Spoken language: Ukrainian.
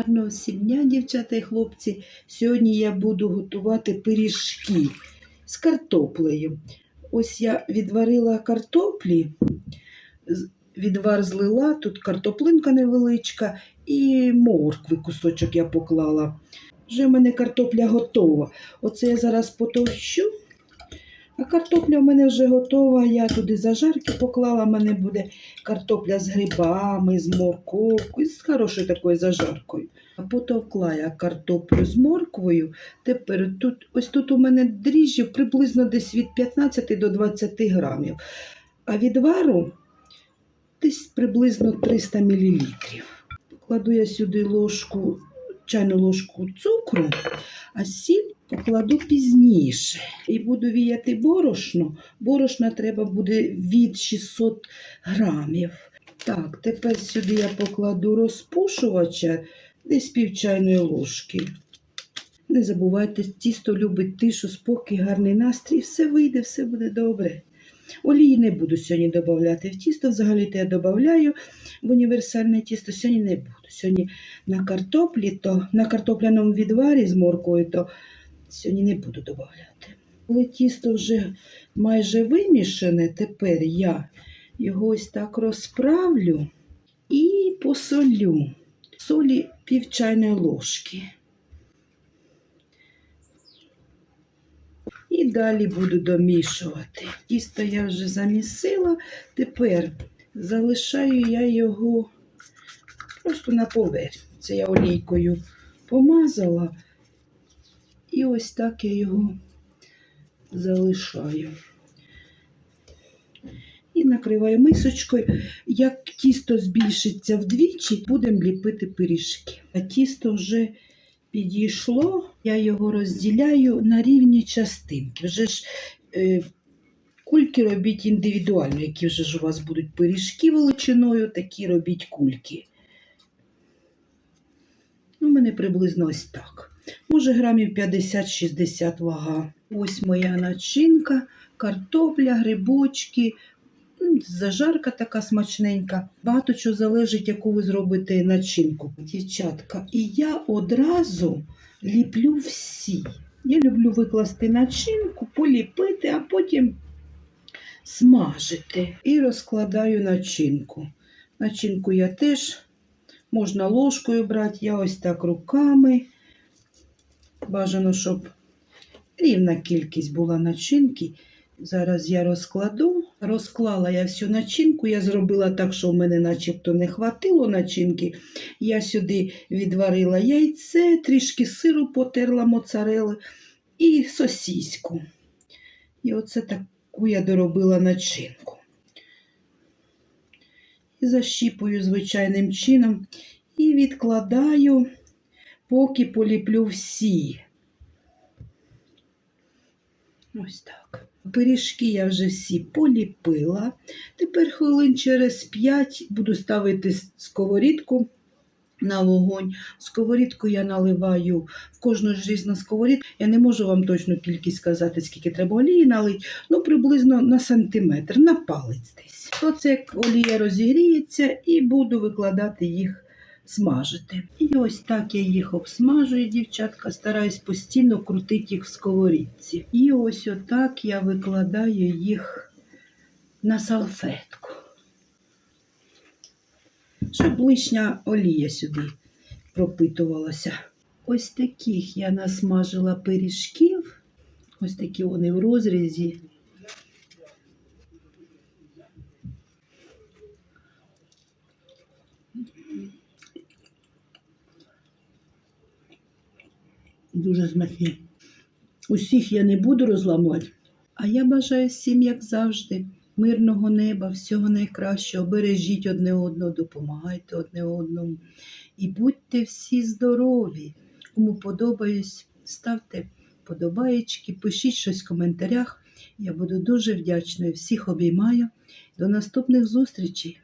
Гарного всім дівчата і хлопці. Сьогодні я буду готувати пиріжки з картоплею. Ось я відварила картоплі, відвар злила, тут картоплинка невеличка і моркви кусочок я поклала. Вже в мене картопля готова. Оце я зараз потовщу. А картопля в мене вже готова. Я туди зажарки поклала. У мене буде картопля з грибами, з морковкою, з хорошою такою зажаркою. А потовкла я картоплю з морквою. Тепер тут, ось тут у мене дріжджі приблизно десь від 15 до 20 грамів. А відвару десь приблизно 300 мл. Покладу я сюди ложку, чайну ложку цукру, а сіль покладу пізніше. І буду віяти борошно. Борошна треба буде від 600 грамів. Так, тепер сюди я покладу розпушувача десь пів чайної ложки. Не забувайте, тісто любить тишу, спокій, гарний настрій, все вийде, все буде добре. Олії не буду сьогодні додавати в тісто, взагалі-то я додаю в універсальне тісто, сьогодні не буду. Сьогодні на картоплі, то на картопляному відварі з моркою, то сьогодні не буду додавати. Коли тісто вже майже вимішане, тепер я його ось так розправлю і посолю. Солі пів чайної ложки. І далі буду домішувати. Тісто я вже замісила. Тепер залишаю я його просто на поверхні. Це я олійкою помазала. І ось так я його залишаю. І накриваю мисочкою. Як тісто збільшиться вдвічі, будемо ліпити пиріжки. А тісто вже підійшло, я його розділяю на рівні частинки. Вже ж е, кульки робіть індивідуально, які вже ж у вас будуть пиріжки величиною, такі робіть кульки. Ну, У мене приблизно ось так. Може, грамів 50-60 вага. Ось моя начинка, картопля, грибочки, зажарка така смачненька. Багато чого залежить, яку ви зробите начинку, дівчатка. І я одразу ліплю всі. Я люблю викласти начинку, поліпити, а потім смажити. І розкладаю начинку. Начинку я теж можна ложкою брати, я ось так руками. Бажано, щоб рівна кількість була начинки. Зараз я розкладу. Розклала я всю начинку. Я зробила так, що в мене начебто не хватило начинки. Я сюди відварила яйце, трішки сиру потерла моцарели і сосіську. І оце таку я доробила начинку. І защіпую звичайним чином і відкладаю, поки поліплю всі. Ось так. Пиріжки я вже всі поліпила. Тепер хвилин через 5 буду ставити сковорідку на вогонь. Сковорідку я наливаю в кожну ж різну сковорідку. Я не можу вам точну кількість сказати, скільки треба олії налити. Ну, приблизно на сантиметр, на палець десь. Оце як олія розігріється і буду викладати їх смажити. І ось так я їх обсмажую, дівчатка, стараюсь постійно крутити їх в сковорідці. І ось отак я викладаю їх на салфетку. Щоб лишня олія сюди пропитувалася. Ось таких я насмажила пиріжків. Ось такі вони в розрізі. Дуже смачні. Усіх я не буду розламувати. А я бажаю всім, як завжди, мирного неба, всього найкращого. Бережіть одне одного, допомагайте одне одному. І будьте всі здорові. Кому подобаюсь, ставте подобаєчки, пишіть щось в коментарях. Я буду дуже вдячною. Всіх обіймаю. До наступних зустрічей!